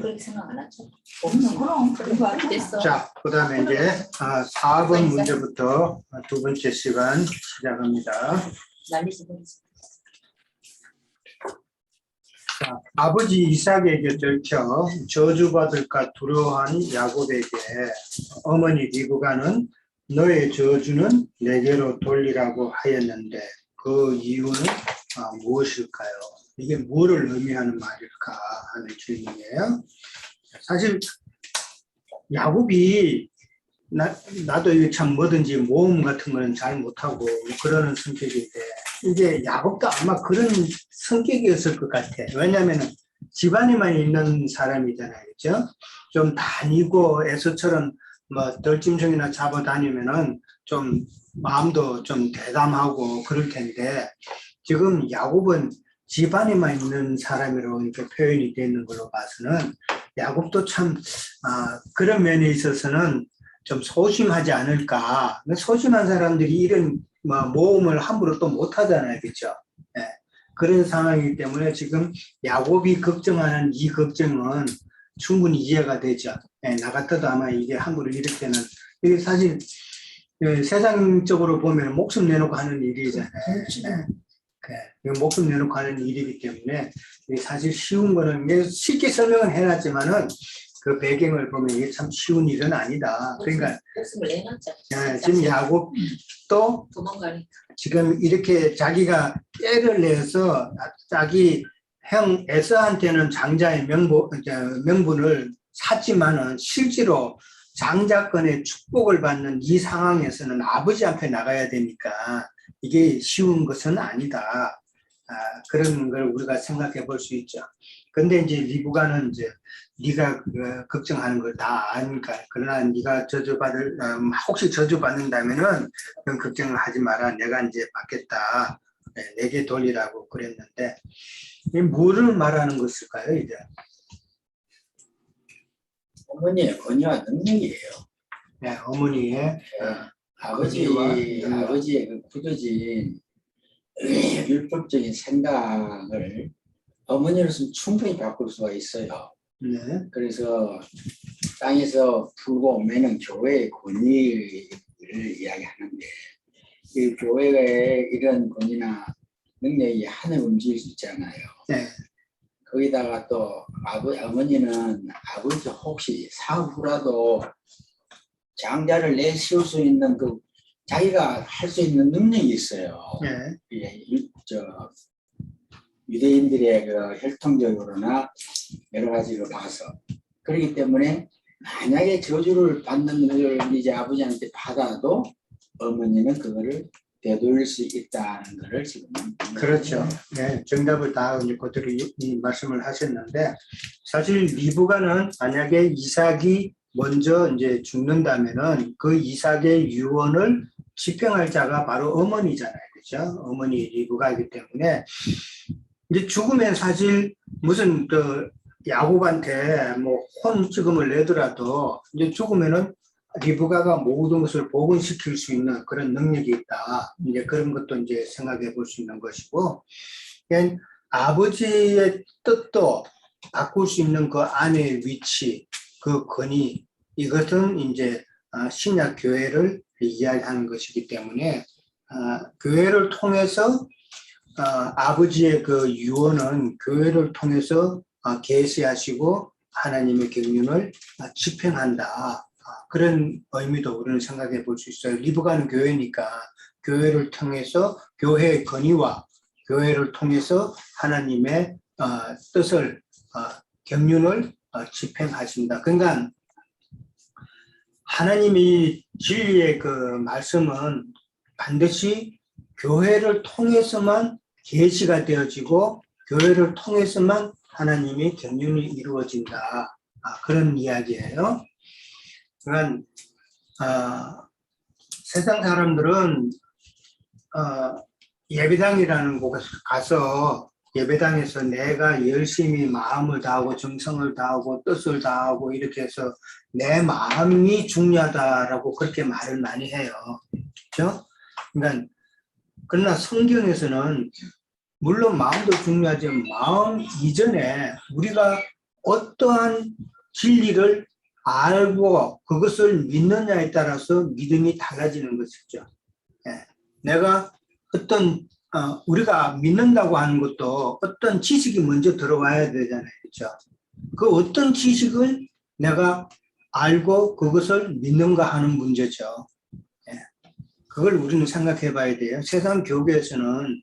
그렇게 생각 안 하죠. 없는 그럼 그런 거 알고 됐어. 자, 그 다음에 이제 아, 4번 문제부터 두 번째 시간 시작합니다. 난리지 버리지. 자, 아버지 이삭에게 들켜 저주받을까 두려워한 야곱에게 어머니 리브가는 너의 저주는 내게로 돌리라고 하였는데 그 이유는 아, 무엇일까요? 이게 뭐를 의미하는 말일까 하는 질문이에요. 사실 야곱이 나, 나도 이게 참 뭐든지 모험 같은 거는 잘 못하고 그러는 성격인데 이제 야곱도 아마 그런 성격이었을 것 같아. 왜냐면은 집안에만 있는 사람이잖아요. 그죠? 좀 다니고 에서처럼 뭐 덜짐승이나 잡아 다니면은 좀 마음도 좀 대담하고 그럴 텐데 지금 야곱은 집안에만 있는 사람으로 이렇게 표현이 되는 걸로 봐서는 야곱도 참 아, 그런 면에 있어서는 좀 소심하지 않을까. 소심한 사람들이 이런 뭐 모험을 함부로 또 못하잖아요, 그렇죠? 예. 그런 상황이기 때문에 지금 야곱이 걱정하는 이 걱정은 충분히 이해가 되죠. 예, 나 같아도 아마 이게 함부로 이렇게는 이게 사실 예, 세상적으로 보면 목숨 내놓고 하는 일이잖아요. 이거 목숨 내놓고 하는 일이기 때문에 사실 쉬운 거는 쉽게 설명은 해놨지만은 그 배경을 보면 이게 참 쉬운 일은 아니다. 그러니까 목숨을 내놨죠. 예, 지금 야곱도 도망가니까. 지금 이렇게 자기가 애를 내서 자기 형 에서한테는 장자의 이제 명분을 샀지만은 실제로 장자권의 축복을 받는 이 상황에서는 아버지한테 나가야 되니까 이게 쉬운 것은 아니다. 아, 그런 걸 우리가 생각해 볼 수 있죠. 근데 이제 리브가는 이제 네가 그 걱정하는 걸 다 아니까 그러나 네가 저주받을 음, 혹시 저주받는다면은 그런 걱정을 하지 마라. 내가 이제 받겠다. 네, 내게 돌리라고 그랬는데 이 뭐를 말하는 것일까요, 이제? 어머니의 권위와 능력이에요. 네, 어머니의 어, 아버지, 능력. 아버지의 그 굳어진 율법적인 생각을 어머니로서는 충분히 바꿀 수가 있어요. 네, 그래서 땅에서 풀고 매는 교회의 권위를 이야기하는데 이 교회의 이런 권위나 능력이 하늘 움직일 수 있잖아요. 네, 거기다가 또 아버, 어머니는 아버지 혹시 사후 후라도 장자를 내세울 수 있는 그 자기가 할 수 있는 능력이 있어요. 네, 예, 유- 저 유대인들의 그 혈통적으로나 여러 가지로 봐서 그렇기 때문에 만약에 저주를 받는 것을 이제 아버지한테 받아도 어머니는 그거를 되돌릴 수 있다는 것을 지금 그렇죠. 네, 정답을 다 이제 그대로 이, 이 말씀을 하셨는데 사실 리브가는 만약에 이삭이 먼저 이제 죽는다면은 그 이삭의 유언을 집행할 자가 바로 어머니잖아요, 그렇죠? 어머니 리브가이기 때문에 이제 죽으면 사실 무슨 그 야곱한테 뭐 혼지금을 내더라도 이제 죽으면은 리브가가 모든 것을 복원시킬 수 있는 그런 능력이 있다. 이제 그런 것도 이제 생각해 볼 수 있는 것이고, 아버지의 뜻도 바꿀 수 있는 그 안의 위치, 그 권위, 이것은 이제 아, 신약 교회를 이야기하는 것이기 때문에 아, 교회를 통해서 아, 아버지의 그 유언은 교회를 통해서 아, 계시하시고 하나님의 경륜을 아, 집행한다. 아, 그런 의미도 우리는 생각해 볼 수 있어요. 리브가는 교회니까 교회를 통해서 교회의 건의와 교회를 통해서 하나님의 어, 뜻을 어, 경륜을 어, 집행하신다. 그러니까 하나님이 진리의 그 말씀은 반드시 교회를 통해서만 계시가 되어지고 교회를 통해서만 하나님의 경륜이 이루어진다. 아, 그런 이야기예요. 그러니까 어, 세상 사람들은 어, 예배당이라는 곳에 가서 예배당에서 내가 열심히 마음을 다하고 정성을 다하고 뜻을 다하고 이렇게 해서 내 마음이 중요하다라고 그렇게 말을 많이 해요. 그렇죠? 그러니까 그러나 성경에서는 물론 마음도 중요하지만 마음 이전에 우리가 어떠한 진리를 알고 그것을 믿느냐에 따라서 믿음이 달라지는 것이죠. 예. 내가 어떤 어, 우리가 믿는다고 하는 것도 어떤 지식이 먼저 들어와야 되잖아요. 그렇죠? 그 어떤 지식을 내가 알고 그것을 믿는가 하는 문제죠. 예. 그걸 우리는 생각해 봐야 돼요. 세상 교계에서는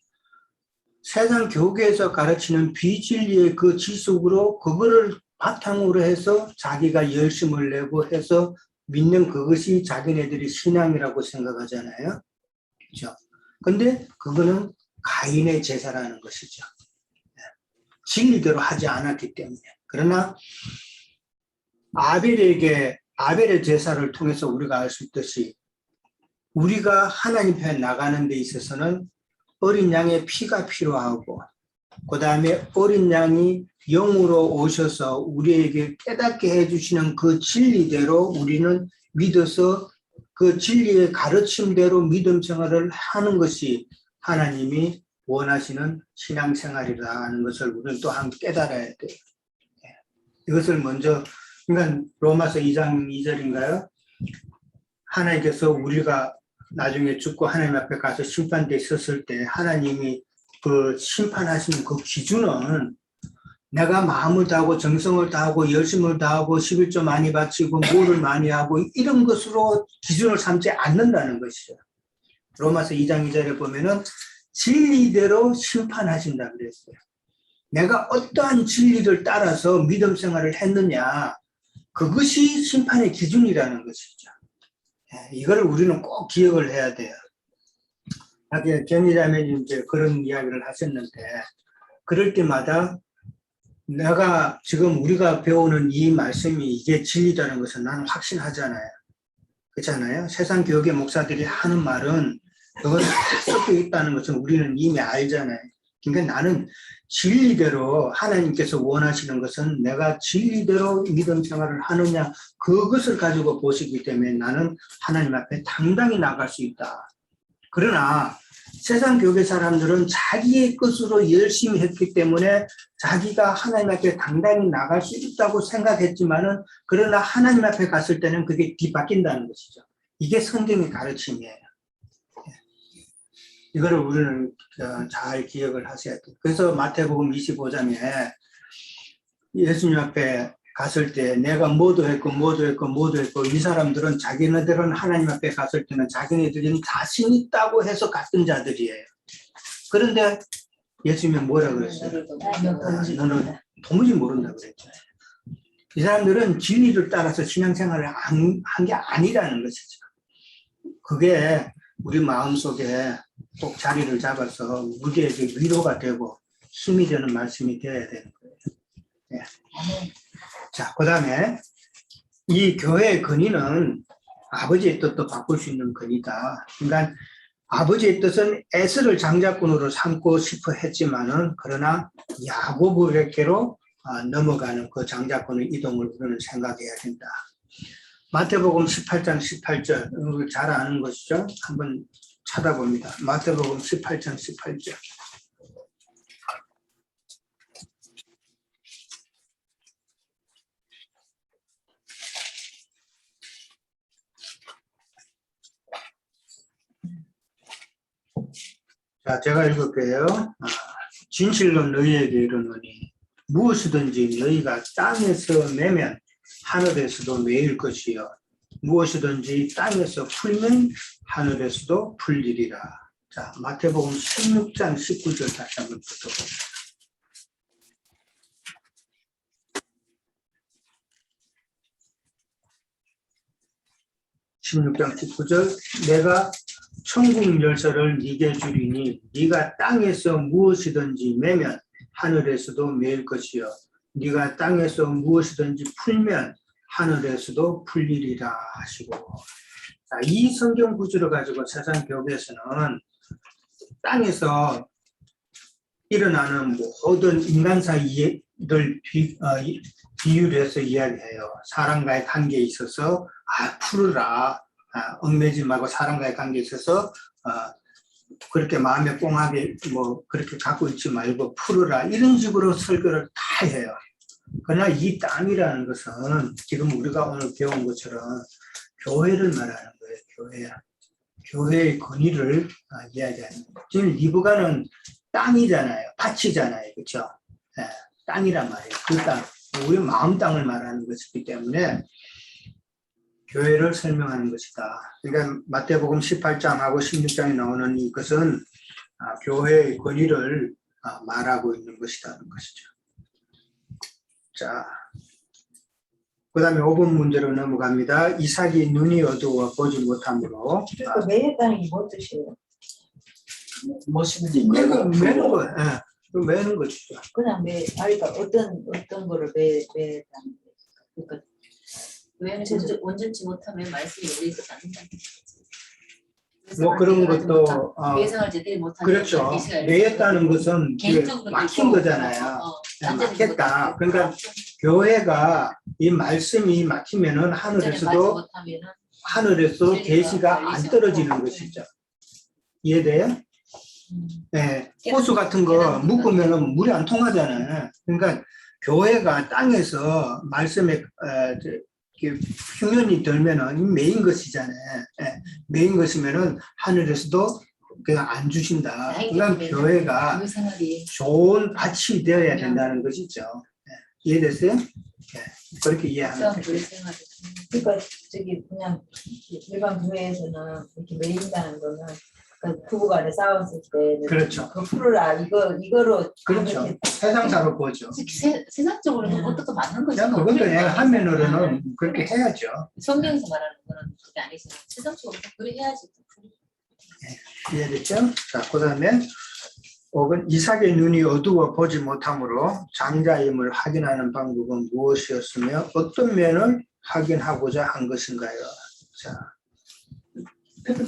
세상 교계에서 가르치는 비진리의 그 지식으로 그거를 바탕으로 해서 자기가 열심을 내고 해서 믿는 그것이 자기네들이 신앙이라고 생각하잖아요. 그렇죠? 근데 그거는 가인의 제사라는 것이죠. 예. 진리대로 하지 않았기 때문에. 그러나 아벨에게 아벨의 제사를 통해서 우리가 알 수 있듯이 우리가 하나님 편에 나가는 데 있어서는 어린 양의 피가 필요하고 그 다음에 어린 양이 영으로 오셔서 우리에게 깨닫게 해주시는 그 진리대로 우리는 믿어서 그 진리의 가르침대로 믿음 생활을 하는 것이 하나님이 원하시는 신앙생활이라는 것을 우리는 또한 깨달아야 돼요. 예. 이것을 먼저 그러니까 로마서 2장 2절인가요? 하나님께서 우리가 나중에 죽고 하나님 앞에 가서 심판대 있었을 때 하나님이 그 심판하시는 그 기준은 내가 마음을 다하고 정성을 다하고 열심을 다하고 11조 많이 바치고 뭐를 많이 하고 이런 것으로 기준을 삼지 않는다는 것이죠. 로마서 2장 2절에 보면은 진리대로 심판하신다 그랬어요. 내가 어떠한 진리를 따라서 믿음 생활을 했느냐 그것이 심판의 기준이라는 것이죠. 예, 이거를 우리는 꼭 기억을 해야 돼요. 하긴 견이자매님 이제 그런 이야기를 하셨는데 그럴 때마다 내가 지금 우리가 배우는 이 말씀이 이게 진리다는 것은 나는 확신하잖아요. 그렇잖아요. 세상 교육의 목사들이 하는 말은 다 섞여 있다는 것은 우리는 이미 알잖아요. 그러니까 나는 진리대로 하나님께서 원하시는 것은 내가 진리대로 믿음 생활을 하느냐 그것을 가지고 보시기 때문에 나는 하나님 앞에 당당히 나갈 수 있다. 그러나 세상 교계 사람들은 자기의 것으로 열심히 했기 때문에 자기가 하나님 앞에 당당히 나갈 수 있다고 생각했지만은 그러나 하나님 앞에 갔을 때는 그게 뒤바뀐다는 것이죠. 이게 성경의 가르침이에요. 이거를 우리는 어, 잘 기억을 하셔야 돼요. 그래서 마태복음 25장에 예수님 앞에 갔을 때 내가 뭐도 했고 뭐도 했고 뭐도 했고 이 사람들은 자기네들은 하나님 앞에 갔을 때는 자기네들은 자신 있다고 해서 갔던 자들이에요. 그런데 예수님이 뭐라 그랬어요? 아, 너는 도무지 모른다 그랬죠. 이 사람들은 진리를 따라서 신앙생활을 한 게 아니라는 것이죠. 그게 우리 마음속에 꼭 자리를 잡아서 우리에게 위로가 되고 힘이 되는 말씀이 되어야 되는 거예요. 예. 자, 그 다음에 이 교회의 근위는 아버지의 뜻도 바꿀 수 있는 근이다. 그러니까 아버지의 뜻은 에스를 장자꾼으로 삼고 싶어 했지만은 그러나 야고보에게로 아, 넘어가는 그 장자꾼의 이동을 우리는 생각해야 된다. 마태복음 18장 18절 우리 잘 아는 것이죠. 한번 찾아봅니다. 마태복음 18장 18절. 자, 제가 읽을게요. 아, 진실로 너희에게 이르노니 무엇이든지 너희가 땅에서 매면 하늘에서도 매일 것이요 무엇이든지 땅에서 풀면 하늘에서도 풀리리라. 자, 마태복음 16장 19절 다시 한번 붙어봅니다. 16장 19절 내가 천국 열쇠를 네게 주리니 네가 땅에서 무엇이든지 매면 하늘에서도 매일 것이요 네가 땅에서 무엇이든지 풀면 하늘에서도 풀리리라 하시고 자, 이 성경 구절을 가지고 세상 벽에서는 땅에서 일어나는 모든 인간 사 이해를 비, 어, 이- 비유를 해서 이야기해요. 사람과의 관계에 있어서 아 풀으라 아, 얽매지 말고 사람과의 관계에 있어서 아, 그렇게 마음에 꽁하게 뭐 그렇게 갖고 있지 말고 풀으라 이런 식으로 설교를 다 해요. 그러나 이 땅이라는 것은 지금 우리가 오늘 배운 것처럼 교회를 말하는 거예요. 교회. 교회의 권위를 아, 이야기하는 거예요. 지금 리브가는 땅이잖아요. 밭이잖아요. 그렇죠? 예, 땅이란 말이에요. 그 땅. 우리 마음 땅을 말하는 것이기 때문에 교회를 설명하는 것이다. 그러니까 마태복음 18장하고 16장에 나오는 이것은 아, 교회의 권위를 아, 말하고 있는 것이라는 것이죠. 자, 그 다음에 5번 문제로 넘어갑니다. 이삭이 눈이 어두워 보지 못함으로 그리고 매했다는 게뭐 뜻이에요? 그러니까 내가 매는 거, 예, 그 매는 것이죠. 그냥 매, 아니, 그러니까 어떤, 어떤 거를 매, 매했다는 거 그러니까 왜냐면 온전- 온전치 못하면 말씀이 열리지 않는다는 거지. 뭐 그런 것도 어, 예상을 제대로 못하는 그렇죠. 매였다는 것은 개인적으로 막힌 거잖아요. 네, 막혔다. 그러니까 교회가 이 말씀이 막히면은 하늘에서도 하늘에서 계시가 안 떨어지는 것이죠. 이해돼요? 네, 호수 같은 거 묶으면은 물이 안 통하잖아요. 그러니까 교회가 땅에서 말씀에 어, 저, 흉년이 들면은 이 메인 것이잖아요. 예, 메인 것이면은 하늘에서도 그냥 안 주신다. 그러니까 교회가 좋은 밭이 되어야 된다는 것이죠. 예, 이해됐어요? 예, 그렇게 이해하면 돼요. 그 생활이 그러니까 저기 그냥 일반 교회에서는 이렇게 매인다는 거는 그 부부간에 싸웠을 때는 그렇죠. 그 풀을 아 이거 이거로 그렇죠. 이렇게 세상사로 보죠. 세, 세상적으로는 음. 그것도 맞는 거죠. 그냥 그냥 한면으로는 그렇게 해야죠. 성경에서 말하는 거는 그게 아니지만 세상적으로 그래 해야지. 이해됐죠? 자, 그 다음에 5번 이삭의 눈이 어두워 보지 못하므로 장자임을 확인하는 방법은 무엇이었으며 어떤 면을 확인하고자 한 것인가요? 자,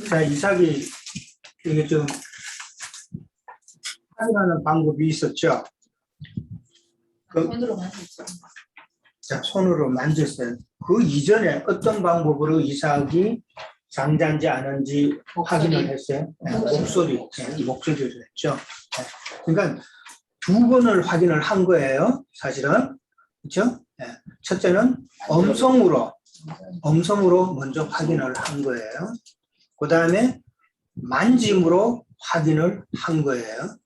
자 이삭이 이게 좀 확인하는 방법이 있었죠. 그- 손으로 만졌죠. 자, 손으로 만졌어요. 그 이전에 어떤 방법으로 이삭이 장자인지 아닌지 확인을 했어요. 네, 목소리, 네, 목소리를 했죠. 네. 그러니까 두 번을 확인을 한 거예요. 사실은 그렇죠? 네. 첫째는 음성으로 음성으로 먼저 확인을 한 거예요. 그 다음에 만짐으로 확인을 한 거예요.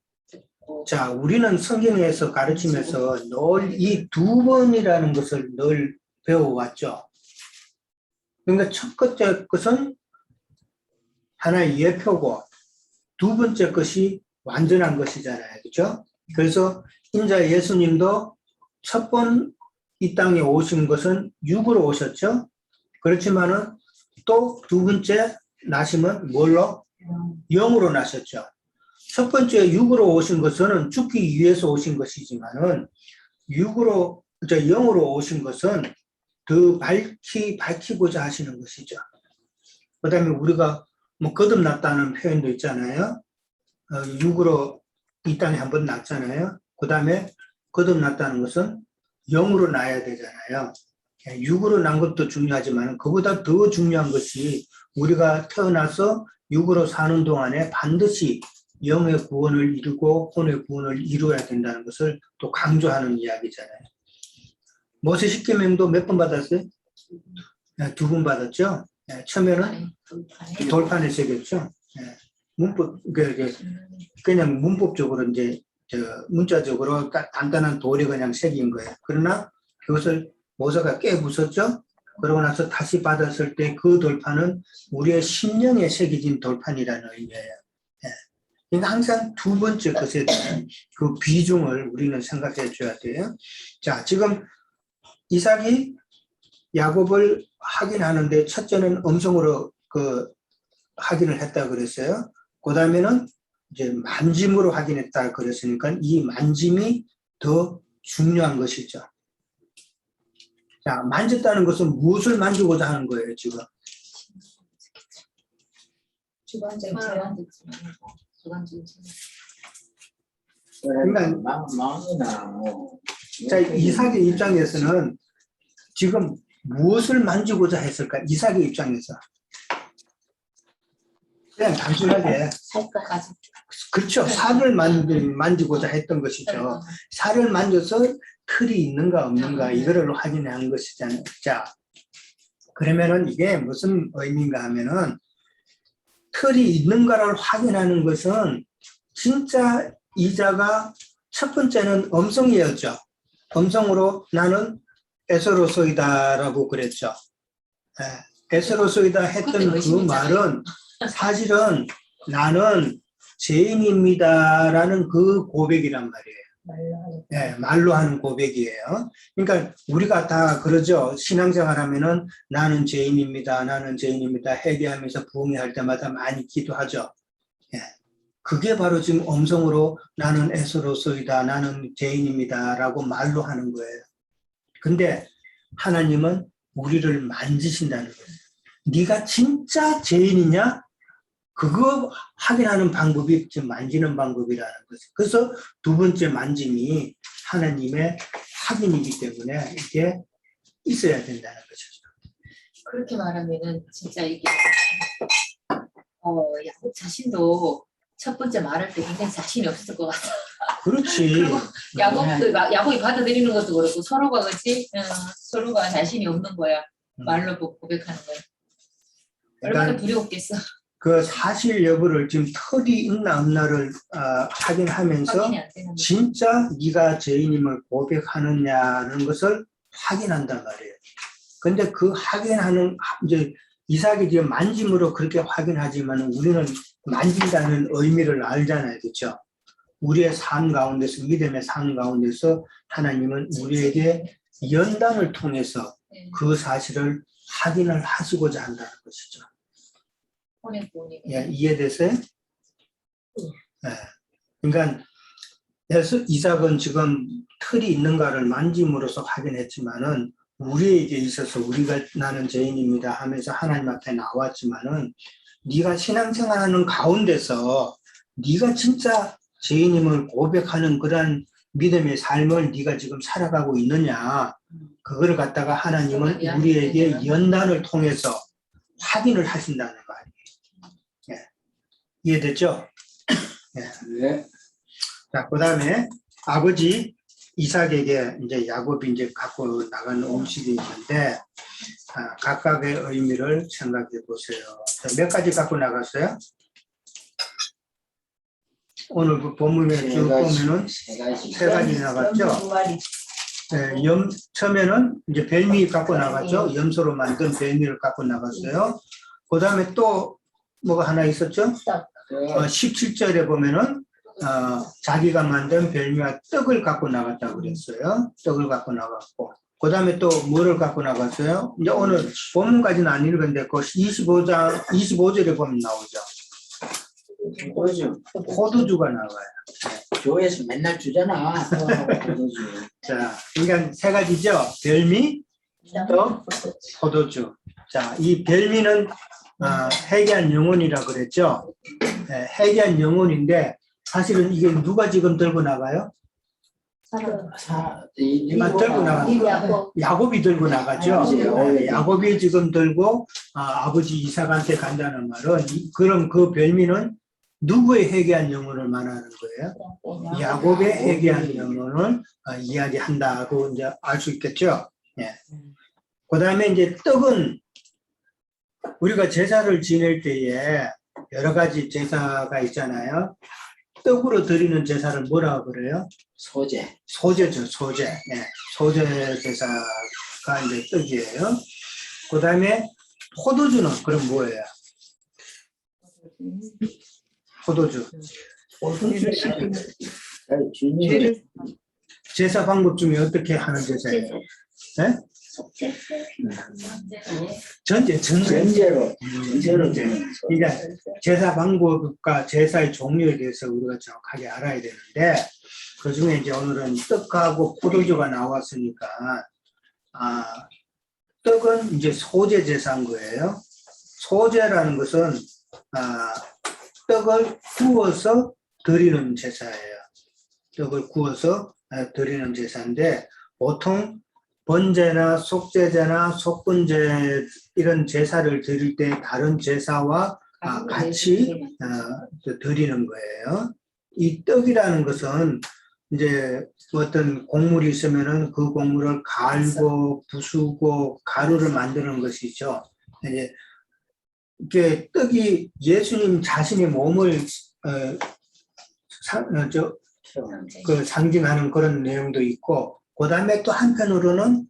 자, 우리는 성경에서 가르치면서 늘 이 두 번이라는 것을 늘 배워왔죠. 그러니까 첫 번째 것은 하나의 예표고 두 번째 것이 완전한 것이잖아요. 그렇죠? 그래서 인자 예수님도 첫 번 이 땅에 오신 것은 육으로 오셨죠. 그렇지만은 또 두 번째 나심은 뭘로? 영으로 나셨죠. 첫 번째 육으로 오신 것은 죽기 위해서 오신 것이지만은 육으로 저 영으로 오신 것은 더 밝히 밝히고자 하시는 것이죠. 그 다음에 우리가 뭐 거듭났다는 표현도 있잖아요. 어, 육으로 이 땅에 한 번 났잖아요. 그 다음에 거듭났다는 것은 영으로 나야 되잖아요. 육으로 난 것도 중요하지만 그보다 더 중요한 것이 우리가 태어나서 육으로 사는 동안에 반드시 영의 구원을 이루고 혼의 구원을 이루어야 된다는 것을 또 강조하는 이야기잖아요. 모세 십계명도 몇 번 받았어요? 두번 받았죠. 네, 처음에는 돌판에 새겼죠. 네, 문법 그, 그, 그냥 문법적으로 이제 저 문자적으로 딱 간단한 돌이 그냥 새긴 거예요. 그러나 그것을 모세가 깨부쉈죠. 그러고 나서 다시 받았을 때 그 돌판은 우리의 심령에 새겨진 돌판이라는 의미예요. 예. 그러니까 항상 두 번째 것에 대한 그 비중을 우리는 생각해 줘야 돼요. 자, 지금 이삭이 야곱을 확인하는데 첫째는 음성으로 그 확인을 했다 그랬어요. 그 다음에는 이제 만짐으로 확인했다 그랬으니까 이 만짐이 더 중요한 것이죠. 자, 만졌다는 것은 무엇을 만지고자 하는 거예요, 지금? 주관적인 주관적인 제한. 그러니까- 마음 마음이나 뭐 자, 이삭의 입장에서는 지금 무엇을 만지고자 했을까? 이삭의 입장에서. 그냥 단순하게 살까지. 그렇죠. 살을 만지, 만지고자 했던 것이죠. 살을 만져서 틀이 있는가 없는가 이거를 확인한 것이잖아요. 자, 그러면은 이게 무슨 의미인가 하면은 틀이 있는가를 확인하는 것은 진짜 이자가 첫 번째는 음성이었죠. 음성으로 나는 에서로소이다라고 그랬죠. 예, 에서로소이다 했던 그. 말은 사실은 나는 죄인입니다라는 그 고백이란 말이에요. 말로 하는 예, 말로 하는 고백이에요. 그러니까 우리가 다 그러죠. 신앙생활 하면은 나는 죄인입니다. 나는 죄인입니다. 회개하면서 부흥회 할 때마다 많이 기도하죠. 예. 그게 바로 지금 음성으로 나는 에스로서이다. 나는 죄인입니다. 라고 말로 하는 거예요. 근데 하나님은 우리를 만지신다는 거예요. 네가 진짜 죄인이냐? 그거 확인하는 방법이 지금 만지는 방법이라는 거죠. 그래서 두 번째 만짐이 하나님의 확인이기 때문에 이게 있어야 된다는 거죠. 그렇게 말하면은 진짜 이게 어 야곱 자신도 첫 번째 말할 때 굉장히 자신이 없었을 것 같아. 그렇지. 그리고 야곱도 마- 야곱이 받아들이는 것도 그렇고 서로가 그렇지 어, 서로가 자신이 없는 거야. 음. 말로 고- 고백하는 거야. 얼마나 두려웠겠어. 그 사실 여부를 지금 털이 있나 없나를 아, 확인하면서. 진짜 네가 죄인임을 고백하느냐는 것을 확인한단 말이에요. 근데 그 확인하는 이제 이삭이 지금 만짐으로 그렇게 확인하지만 우리는 만진다는 의미를 알잖아요. 그렇죠? 우리의 삶 가운데서 믿음의 삶 가운데서 하나님은 우리에게 연단을 통해서 네. 그 사실을 확인을 하시고자 한다는 것이죠. 예, 이해되세요? 예. 그러니까 예수 이삭은 지금 틀이 있는가를 만짐으로써 확인했지만은 우리에게 있어서 우리가 나는 죄인입니다 하면서 하나님 앞에 나왔지만은 네가 신앙생활하는 가운데서 네가 진짜 죄인임을 고백하는 그러한 믿음의 삶을 네가 지금 살아가고 있느냐 그거를 갖다가 하나님은 우리에게 연단을 통해서 확인을 하신다는 말이에요. 예. 이해됐죠? 네. 자, 그 다음에 아버지 이삭에게 이제 야곱이 이제 갖고 나간 음식이 있는데 아, 각각의 의미를 생각해 보세요. 자, 몇 가지 갖고 나갔어요? 오늘 그 본문에 세 쭉. 보면은 세 가지. 세 가지 나갔죠? 두 마리 예, 염 처음에는 이제 벨미 갖고 나갔죠. 염소로 만든 벨미를 갖고 나갔어요. 그 다음에 또 뭐가 하나 있었죠? 어, 17절에 보면은 어, 자기가 만든 별미와 떡을 갖고 나갔다고 그랬어요. 떡을 갖고 나갔고. 그 다음에 또 뭐를 갖고 나갔어요? 이제 오늘 본문까지는 안 읽었는데 그 25장, 25절에 보면 나오죠. 포도주. 포도주가 나와요. 교회에서 맨날 주잖아. 포도주. 자, 그러니까 세 가지죠. 별미, 떡, 포도주. 자, 이 별미는 어, 해계한 영혼이라 그랬죠. 예, 해계한 영혼인데 사실은 이게 누가 지금 들고 나가요? 사, 이, 이 만 들고 나가. 야곱 야곱이 들고 나가죠. 네, 야곱이 지금 들고 아, 아버지 이삭한테 간다는 말은 이- 그럼 그 별미는 누구의 회개한 영혼을 말하는 거예요? 야곱의 회개한 영혼을 아, 이야기한다고 이제 알 수 있겠죠. 예. 그 다음에 이제 떡은 우리가 제사를 지낼 때에 여러 가지 제사가 있잖아요. 떡으로 드리는 제사를 뭐라고 그래요? 소재. 소재죠, 소재. 예, 소재 제사가 이제 떡이에요. 그 다음에 포도주는 그럼 뭐예요? 포도주. 주님. 제사 방법 중에 어떻게 하는 제사예요? 네? 전제, 전제. 전제로. 전제로 되는 그러니까 제사 방법과 제사의 종류에 대해서 우리가 정확하게 알아야 되는데 그 중에 이제 오늘은 떡하고 포도주가 나왔으니까 아 떡은 이제 소재 제사인 거예요. 소재라는 것은 아 떡을 구워서 드리는 제사예요. 떡을 구워서 아, 드리는 제사인데 보통 번제나 속제제나 속분제 이런 제사를 드릴 때 다른 제사와 아, 같이 어, 저 드리는 거예요. 이 떡이라는 것은 이제 어떤 곡물이 있으면은 그 곡물을 갈고 부수고 가루를 만드는 것이죠. 이제 이게 떡이 예수님 자신의 몸을 어, 사, 어, 저, 그 상징하는 그런 내용도 있고 그 다음에 또 한편으로는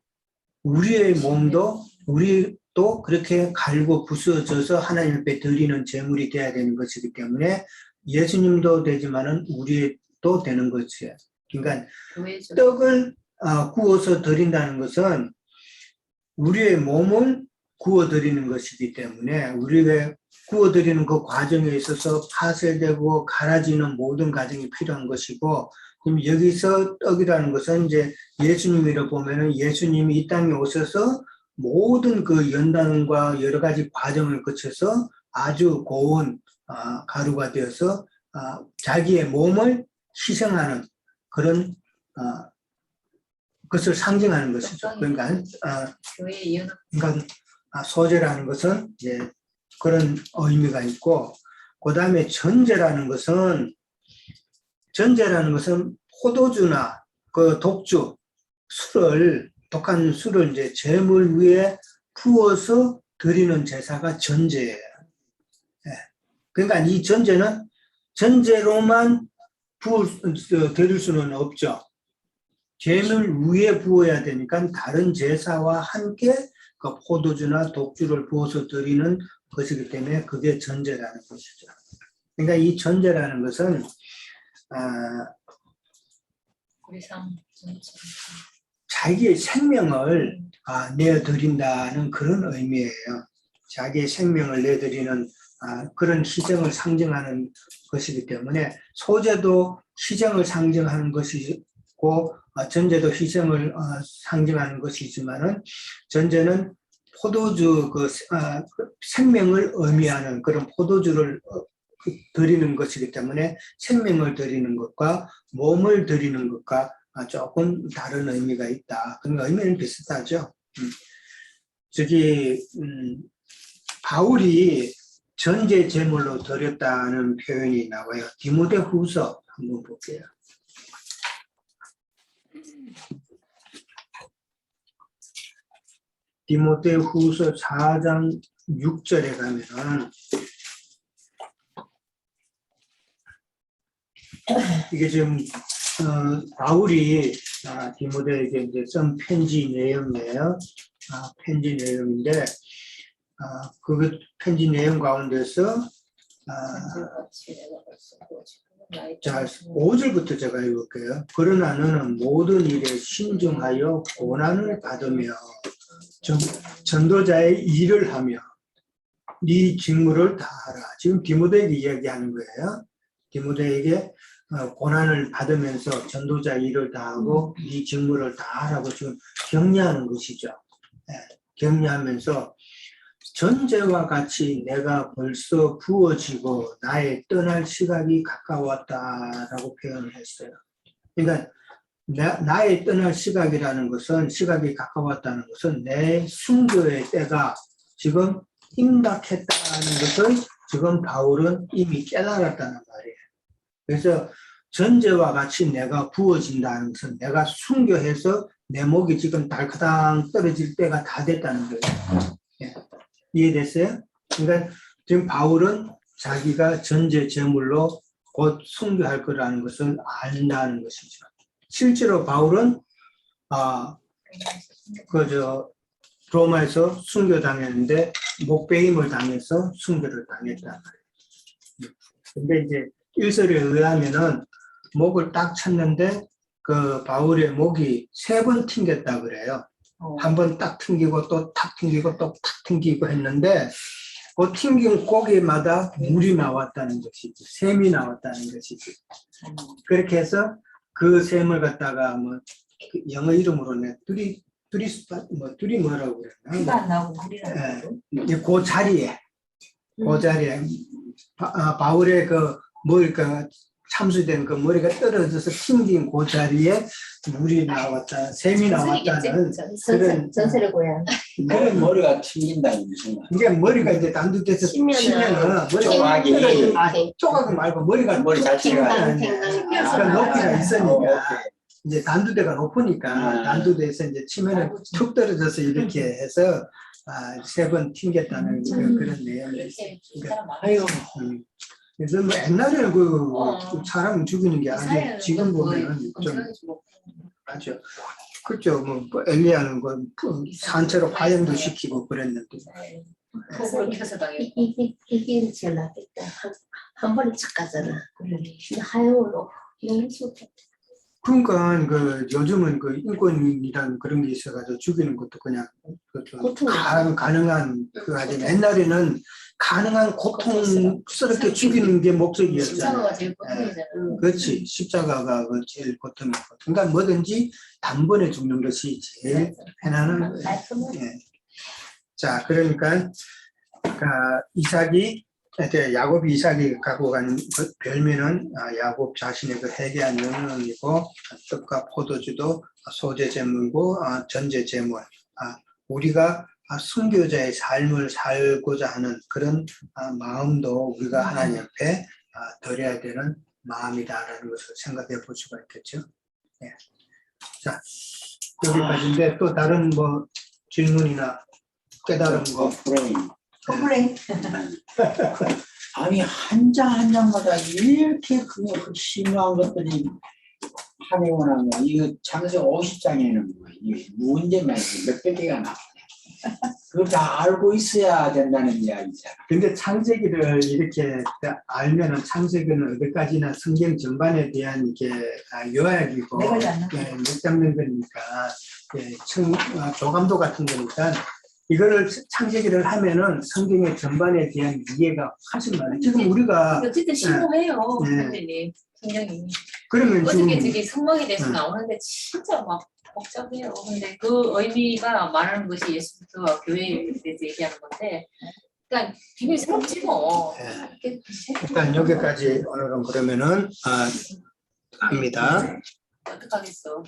우리의 몸도 우리도 그렇게 갈고 부서져서 하나님 앞에 드리는 제물이 돼야 되는 것이기 때문에 예수님도 되지만은 우리도 되는 것이에요. 그러니까. 떡을 어, 구워서 드린다는 것은 우리의 몸을 구워 드리는 것이기 때문에 우리가 구워 드리는 그 과정에 있어서 파쇄되고 갈아지는 모든 과정이 필요한 것이고 그럼 여기서 떡이라는 것은 이제 예수님이라 보면은 예수님이 이 땅에 오셔서 모든 그 연단과 여러 가지 과정을 거쳐서 아주 고운 아, 가루가 되어서 아, 자기의 몸을 희생하는 그런 아, 것을 상징하는 것이죠. 그러니까 그러니까 아, 소재라는 것은 이제 그런 의미가 있고 그 다음에 전제라는 것은 전제라는 것은 포도주나 그 독주 술을 독한 술을 이제 제물 위에 부어서 드리는 제사가 전제예요. 예. 그러니까 이 전제는 전제로만 부을 드릴 수는 없죠. 제물 위에 부어야 되니까 다른 제사와 함께 그 포도주나 독주를 부어서 드리는 것이기 때문에 그게 전제라는 것이죠. 그러니까 이 전제라는 것은 아, 자기의 생명을 아, 내어드린다는 그런 의미예요. 자기의 생명을 내드리는 아, 그런 희생을 상징하는 것이기 때문에 소재도 희생을 상징하는 것이 고 아, 전제도 희생을 어, 상징하는 것이지만은 전제는 포도주 그 아, 그 생명을 의미하는 그런 포도주를 어, 그 드리는 것이기 때문에 생명을 드리는 것과 몸을 드리는 것과 아, 조금 다른 의미가 있다. 그러니까 의미는 비슷하죠. 음. 저기 음, 바울이 전제 제물로 드렸다는 표현이 나와요. 디모데 후서 한번 볼게요. 디모데 후서 4장 6절에 가면은 이게 지금 어, 바울이 아, 디모데에게 이제 쓴 편지 내용이에요. 아, 편지 내용인데 아, 그 편지 내용 가운데서 아, 자, 전쟁을 5절부터 제가 읽을게요. 그러나 너는 모든 일에 신중하여 고난을 받으며 전, 전도자의 일을 하며 네 직무를 다하라. 지금 디모데에게 이야기하는 거예요. 디모데에게 어, 고난을 받으면서 전도자 일을 다하고 네 직무를 다하라고 지금 격려하는 것이죠. 예, 격려하면서 전제와 같이 내가 벌써 부어지고 나의 떠날 시각이 가까웠다라고 표현을 했어요. 그러니까 나, 나의 떠날 시각이라는 것은 시각이 가까웠다는 것은 내 순교의 때가 지금 임박했다는 것을 지금 바울은 이미 깨달았다는 말이에요. 그래서 전제와 같이 내가 부어진다는 것은 내가 순교해서 내 목이 지금 달카당 떨어질 때가 다 됐다는 거예요. 예. 이해됐어요? 그러니까 지금 바울은 자기가 전제 제물로 곧 순교할 거라는 것을 안다는 것이죠. 실제로 바울은 아, 그저 로마에서 순교당했는데 목배임을 당해서 순교를 말이에요. 근데 이제 일설에 의하면은 목을 딱 쳤는데 그 바울의 목이 세 번 튕겼다 그래요. 어, 한번 딱 튕기고 또 탁 튕기고 또 탁 튕기고 했는데 그 튕긴 고개마다 물이 나왔다는 것이지 샘이 나왔다는 것이지. 음, 그렇게 해서 그 샘을 갖다가 뭐그 영어 이름으로 내 두리 두리스파 뭐 두리 뭐라고 피가 그랬나 안 나오고 물이 나고 이제 그 자리에 그 자리에 바, 아, 바울의 그 뭐일까 참수된 그 머리가 떨어져서 튕긴 그 자리에 물이 나왔다, 샘이 나왔다는 그런 전설의 고향. 그런 머리가 튕긴다는 무슨 말? 이게 머리가 이제 단두돼서 치면은 치면은 머리가 조각이. 떨어져. 아, 조각 말고 머리가 머리 자체가 탱강, 탱강. 그러니까 높이가 어, 있으니까 오케이. 이제 단두대가 높으니까 아. 단두대에서 이제 치면은 툭 떨어져서 이렇게 해서 아, 세 번 튕겼다는 그, 음. 그런 내용이 있어요. 많아. 아유, 음. 그래서 뭐 옛날에는 그 어. 사람 죽이는 게 아주 지금 뭐 보면은 좀 죽었고. 아주 그죠 뭐 엘리야는 그 산채로 화형도 시키고 그랬는데 켜서 당했고. 이게 이게 제일 낫겠다. 한, 한 번에 착 가잖아. 근데 하용은 너무 좋다. 그러니까 그 요즘은 그 인권이란 그런 게 있어가지고 죽이는 것도 그냥 고통. 가, 가능한 그 아주 옛날에는 가능한 고통스럽게 죽이는 게 목적이었잖아요. 십자가가 제일 고통이잖아. 그렇지 십자가가 그 제일 고통이고 그러니까 뭐든지 단번에 죽는 것이 제일 편안한 거예요. 말씀은 예. 자 그러니까 아, 이삭이 이제 야곱이 이삭이 갖고 간 그 별명은 아, 야곱 자신의 그 해계한 영혼이고 떡과 포도주도 소재 제물고 아, 전제 제물. 아, 우리가 아, 순교자의 삶을 살고자 하는 그런 아, 마음도 우리가 하나님 앞에 아, 드려야 되는 마음이다라는 것을 생각해 볼 수가 있겠죠. 예. 자 여기까지인데 또 다른 뭐 질문이나 깨달은 거 컴플레인 아니 한 장 한 장마다 이렇게 그 심오한 것들이 한해원한 거 이거 장세 50장에는 뭐 이게 문제만 몇백 개가 나오네. 그걸 다 알고 있어야 된다는 이야기잖아. 근데 창세기를 이렇게 알면은 창세기는 어디까지나 성경 전반에 대한 이게 아, 요약이고 예, 못 잡는 거니까 예, 청, 아, 조감도 같은 거니까 이거를 창세기를 하면은 성경의 전반에 대한 이해가 훨씬 많아요. 지금 우리가 어쨌든 심오해요, 네. 선생님. 성경이. 그러면 지금 어떻게 저게 성막에 대해서 음. 나오는데 진짜 막 복잡해요. 근데 그 의미가 말하는 것이 예수부터 교회에 대해서 얘기하는 건데, 그러니까 비밀 새롭지 뭐. 예, 이렇게 일단 여기까지 오늘은 그러면은 아, 합니다. 어떡하겠어.